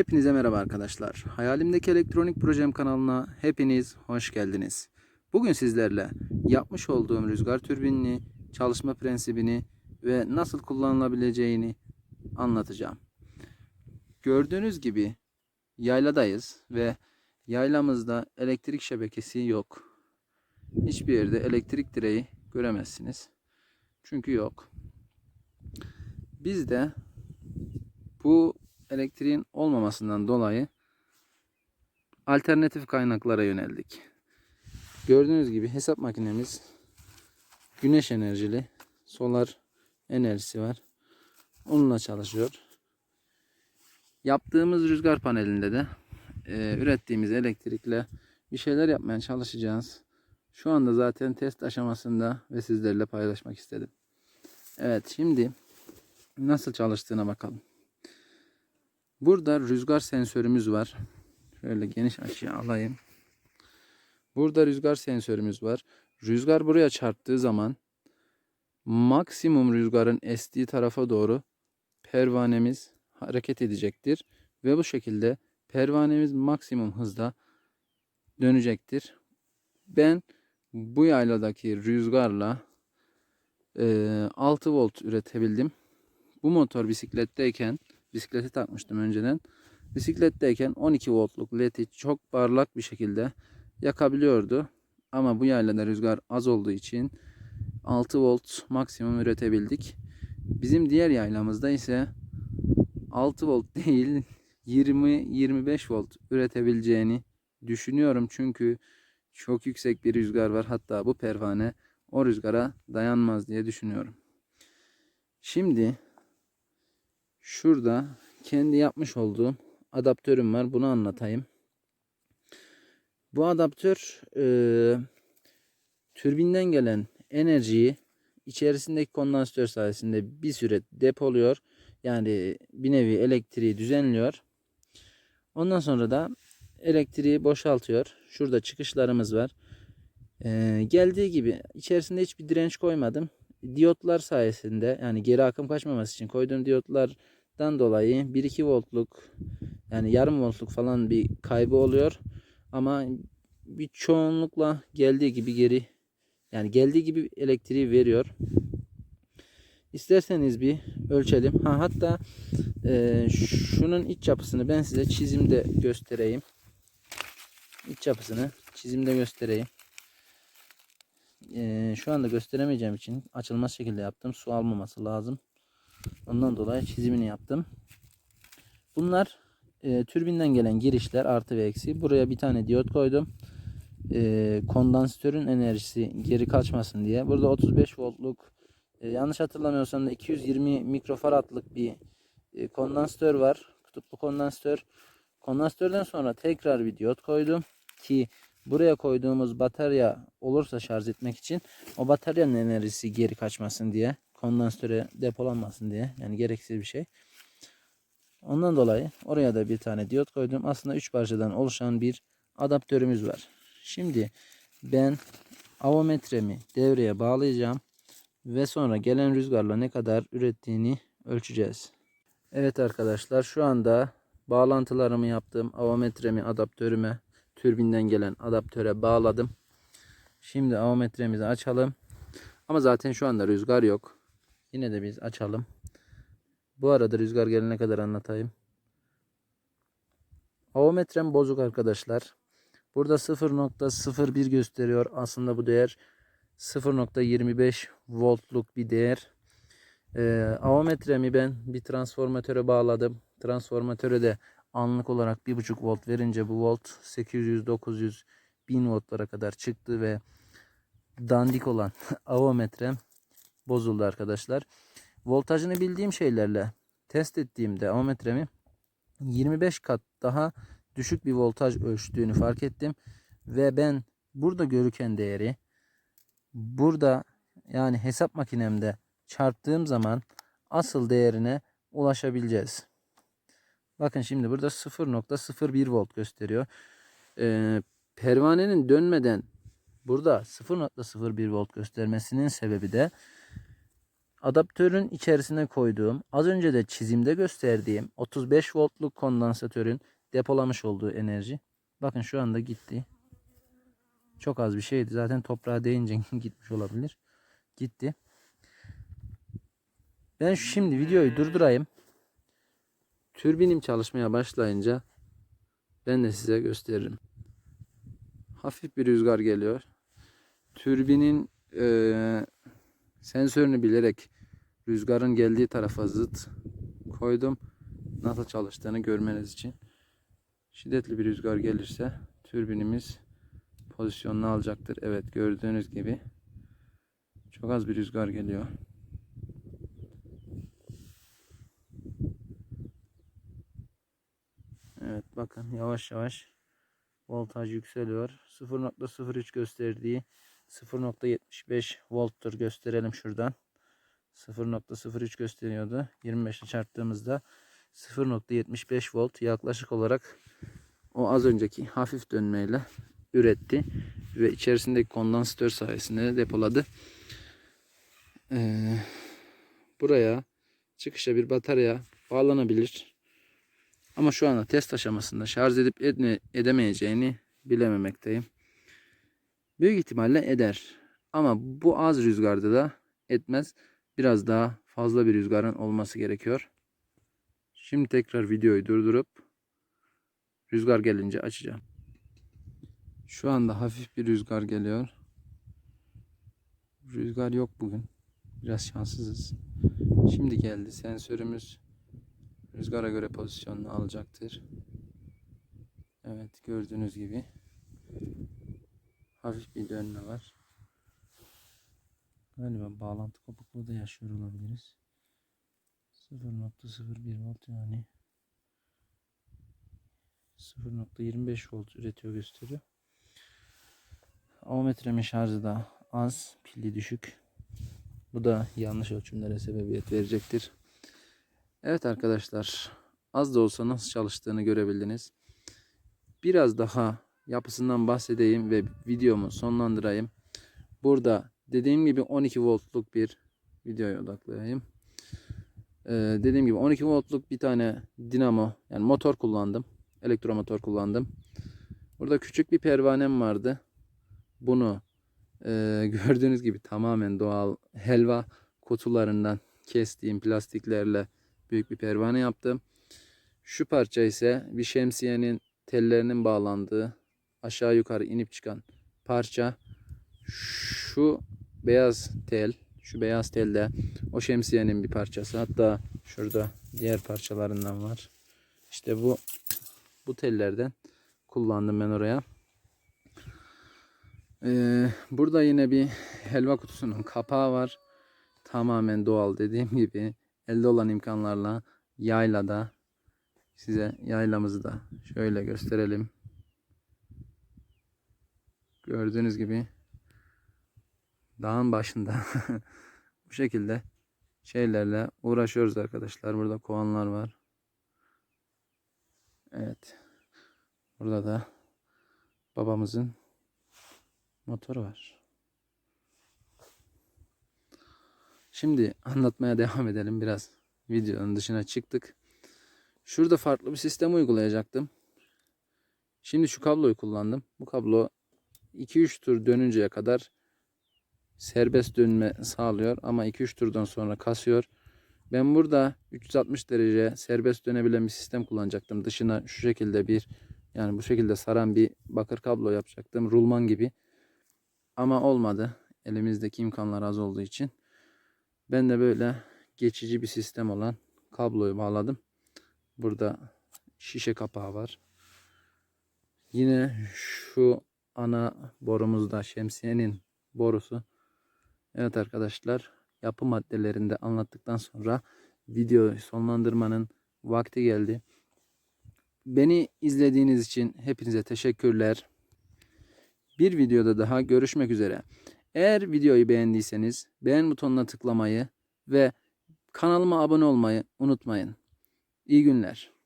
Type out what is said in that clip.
Hepinize merhaba arkadaşlar. Hayalimdeki elektronik projem kanalına hepiniz hoş geldiniz. Bugün sizlerle yapmış olduğum rüzgar türbinini, çalışma prensibini ve nasıl kullanılabileceğini anlatacağım. Gördüğünüz gibi yayladayız ve yaylamızda elektrik şebekesi yok. Hiçbir yerde elektrik direği göremezsiniz. Çünkü yok. Biz de bu elektriğin olmamasından dolayı alternatif kaynaklara yöneldik. Gördüğünüz gibi hesap makinemiz güneş enerjili, solar enerjisi var. Onunla çalışıyor. Yaptığımız rüzgar panelinde de e, ürettiğimiz elektrikle bir şeyler yapmaya çalışacağız. Şu anda zaten test aşamasında ve sizlerle paylaşmak istedim. Evet şimdi nasıl çalıştığına bakalım. Burada rüzgar sensörümüz var. Şöyle geniş açıya alayım. Burada rüzgar sensörümüz var. Rüzgar buraya çarptığı zaman maksimum rüzgarın estiği tarafa doğru pervanemiz hareket edecektir. Ve bu şekilde pervanemiz maksimum hızda dönecektir. Ben bu yayladaki rüzgarla e, 6 volt üretebildim. Bu motor bisikletteyken bisikleti takmıştım önceden. Bisikletteyken 12 voltluk ledi çok parlak bir şekilde yakabiliyordu. Ama bu yaylada rüzgar az olduğu için 6 volt maksimum üretebildik. Bizim diğer yaylamızda ise 6 volt değil 20-25 volt üretebileceğini düşünüyorum. Çünkü çok yüksek bir rüzgar var. Hatta bu pervane o rüzgara dayanmaz diye düşünüyorum. Şimdi şurada kendi yapmış olduğum adaptörüm var. Bunu anlatayım. Bu adaptör e, türbinden gelen enerjiyi içerisindeki kondansatör sayesinde bir süre depoluyor. Yani bir nevi elektriği düzenliyor. Ondan sonra da elektriği boşaltıyor. Şurada çıkışlarımız var. Ee, geldiği gibi içerisinde hiçbir direnç koymadım. Diyotlar sayesinde yani geri akım kaçmaması için koyduğum diyotlardan dolayı 1-2 voltluk yani yarım voltluk falan bir kaybı oluyor. Ama bir çoğunlukla geldiği gibi geri yani geldiği gibi elektriği veriyor. İsterseniz bir ölçelim. Ha hatta e, şunun iç yapısını ben size çizimde göstereyim. İç yapısını çizimde göstereyim. E, şu anda gösteremeyeceğim için açılmaz şekilde yaptım. Su almaması lazım. Ondan dolayı çizimini yaptım. Bunlar e, türbinden gelen girişler artı ve eksi. Buraya bir tane diyot koydum. E, kondansatörün enerjisi geri kaçmasın diye. Burada 35 voltluk e, yanlış hatırlamıyorsam da 220 mikrofaradlık bir e, kondansatör var. Kutuplu kondansatör. Kondansatörden sonra tekrar bir diyot koydum ki buraya koyduğumuz batarya olursa şarj etmek için o bataryanın enerjisi geri kaçmasın diye kondansatöre depolanmasın diye yani gereksiz bir şey. Ondan dolayı oraya da bir tane diyot koydum. Aslında 3 parçadan oluşan bir adaptörümüz var. Şimdi ben avometremi devreye bağlayacağım ve sonra gelen rüzgarla ne kadar ürettiğini ölçeceğiz. Evet arkadaşlar şu anda bağlantılarımı yaptım. Avometremi adaptörüme türbinden gelen adaptöre bağladım. Şimdi avometremizi açalım. Ama zaten şu anda rüzgar yok. Yine de biz açalım. Bu arada rüzgar gelene kadar anlatayım. Avometrem bozuk arkadaşlar. Burada 0.01 gösteriyor. Aslında bu değer 0.25 voltluk bir değer. Ee, avometremi ben bir transformatöre bağladım. Transformatöre de anlık olarak 1.5 volt verince bu volt 800, 900, 1000 voltlara kadar çıktı ve dandik olan avometrem bozuldu arkadaşlar. Voltajını bildiğim şeylerle test ettiğimde avometremi 25 kat daha düşük bir voltaj ölçtüğünü fark ettim. Ve ben burada görüken değeri burada yani hesap makinemde çarptığım zaman asıl değerine ulaşabileceğiz. Bakın şimdi burada 0.01 volt gösteriyor. Ee, pervanenin dönmeden burada 0.01 volt göstermesinin sebebi de adaptörün içerisine koyduğum, az önce de çizimde gösterdiğim 35 voltluk kondansatörün depolamış olduğu enerji. Bakın şu anda gitti. Çok az bir şeydi. Zaten toprağa değince gitmiş olabilir. Gitti. Ben şimdi videoyu durdurayım. Türbinim çalışmaya başlayınca ben de size gösteririm. Hafif bir rüzgar geliyor. Türbinin eee, sensörünü bilerek rüzgarın geldiği tarafa zıt koydum. Nasıl çalıştığını görmeniz için. Şiddetli bir rüzgar gelirse türbinimiz pozisyonunu alacaktır. Evet gördüğünüz gibi çok az bir rüzgar geliyor. Evet bakın yavaş yavaş voltaj yükseliyor. 0.03 gösterdiği 0.75 volttur gösterelim şuradan. 0.03 gösteriyordu. 25 ile çarptığımızda 0.75 volt yaklaşık olarak o az önceki hafif dönmeyle üretti ve içerisindeki kondansatör sayesinde de depoladı. Ee, buraya çıkışa bir batarya bağlanabilir. Ama şu anda test aşamasında şarj edip edemeyeceğini bilememekteyim. Büyük ihtimalle eder. Ama bu az rüzgarda da etmez. Biraz daha fazla bir rüzgarın olması gerekiyor. Şimdi tekrar videoyu durdurup rüzgar gelince açacağım. Şu anda hafif bir rüzgar geliyor. Rüzgar yok bugün. Biraz şanssızız. Şimdi geldi. Sensörümüz rüzgara göre pozisyonunu alacaktır. Evet gördüğünüz gibi hafif bir dönme var. Galiba bağlantı kopukluğu da yaşıyor olabiliriz. 0.01 volt yani 0.25 volt üretiyor gösteriyor. Avometremin şarjı da az, pili düşük. Bu da yanlış ölçümlere sebebiyet verecektir. Evet arkadaşlar, az da olsa nasıl çalıştığını görebildiniz. Biraz daha yapısından bahsedeyim ve videomu sonlandırayım. Burada dediğim gibi 12 voltluk bir videoya odaklayayım. Ee, dediğim gibi 12 voltluk bir tane dinamo yani motor kullandım. Elektromotor kullandım. Burada küçük bir pervanem vardı. Bunu e, gördüğünüz gibi tamamen doğal helva kutularından kestiğim plastiklerle büyük bir pervane yaptım. Şu parça ise bir şemsiyenin tellerinin bağlandığı aşağı yukarı inip çıkan parça. Şu beyaz tel, şu beyaz tel de o şemsiyenin bir parçası. Hatta şurada diğer parçalarından var. İşte bu bu tellerden kullandım ben oraya. Ee, burada yine bir helva kutusunun kapağı var. Tamamen doğal dediğim gibi elde olan imkanlarla yaylada size yaylamızı da şöyle gösterelim. Gördüğünüz gibi dağın başında bu şekilde şeylerle uğraşıyoruz arkadaşlar. Burada kovanlar var. Evet. Burada da babamızın motoru var. Şimdi anlatmaya devam edelim biraz. Videonun dışına çıktık. Şurada farklı bir sistem uygulayacaktım. Şimdi şu kabloyu kullandım. Bu kablo 2-3 tur dönünceye kadar serbest dönme sağlıyor ama 2-3 turdan sonra kasıyor. Ben burada 360 derece serbest dönebilen bir sistem kullanacaktım. Dışına şu şekilde bir yani bu şekilde saran bir bakır kablo yapacaktım. Rulman gibi. Ama olmadı. Elimizdeki imkanlar az olduğu için. Ben de böyle geçici bir sistem olan kabloyu bağladım. Burada şişe kapağı var. Yine şu ana borumuzda şemsiyenin borusu. Evet arkadaşlar yapı maddelerinde anlattıktan sonra videoyu sonlandırmanın vakti geldi. Beni izlediğiniz için hepinize teşekkürler. Bir videoda daha görüşmek üzere. Eğer videoyu beğendiyseniz beğen butonuna tıklamayı ve kanalıma abone olmayı unutmayın. İyi günler.